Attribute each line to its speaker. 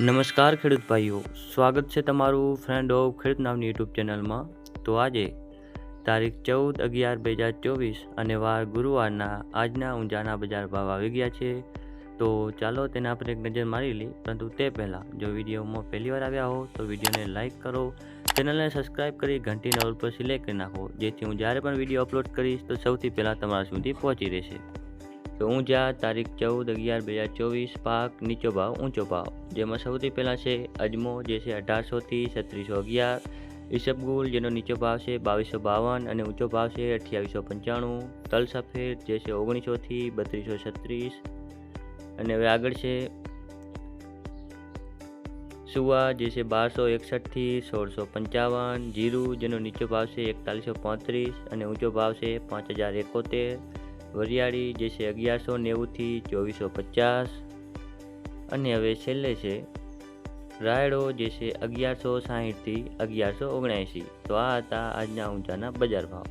Speaker 1: નમસ્કાર ખેડૂત ભાઈઓ, સ્વાગત છે તમારું ફ્રેન્ડ ઓફ ખેડૂત નામની યુટ્યુબ ચેનલમાં. તો આજે તારીખ ચૌદ અગિયાર બે હજાર ચોવીસ અને વાર ગુરુવારના આજના ઊંઝાના બજાર ભાવ આવી ગયા છે. તો ચાલો તેના પર એક નજર મારી લઈ પરંતુ તે પહેલાં, જો વિડીયોમાં પહેલી વાર આવ્યા હો, તો વિડીયોને લાઇક કરો. ચેનલને સબસ્ક્રાઇબ કરી ઘંટી નવલ પર સિલેક્ટ કરી નાખો. જેથી હું જ્યારે પણ વીડિયો અપલોડ કરીશ, તો સૌથી પહેલાં તમારા સુધી પહોંચી રહેશે. તો ઊંઝા તારીખ ચૌદ અગિયાર બે હજાર ચોવીસ, પાક, નીચો ભાવ, ઊંચો ભાવ. જેમાં સૌથી પહેલાં છે અજમો, જે છે અઢારસોથી છત્રીસો અગિયાર. ઈસબગુલ જેનો નીચો ભાવ છે બાવીસો બાવન અને ઊંચો ભાવ છે અઠ્યાવીસો પંચાણું. તલ સફેદ, જે છે ઓગણીસોથી બત્રીસો છત્રીસ. અને હવે આગળ છે સુવા, જે છે બારસો એકસઠથી સોળસો પંચાવન. જીરું, જેનો નીચો ભાવ છે એકતાલીસો પાંત્રીસ અને ઊંચો ભાવ છે પાંચ હજાર એકોતેર. વરિયાળી જે છે અગિયારસો નેવુંથી ચોવીસો પચાસ. અને હવે છેલ્લે છે, રાયડો જે છે અગિયારસો સાહીઠથી અગિયારસો ઓગણએંસી તો આ હતા આજના ઊંચાના બજાર ભાવ.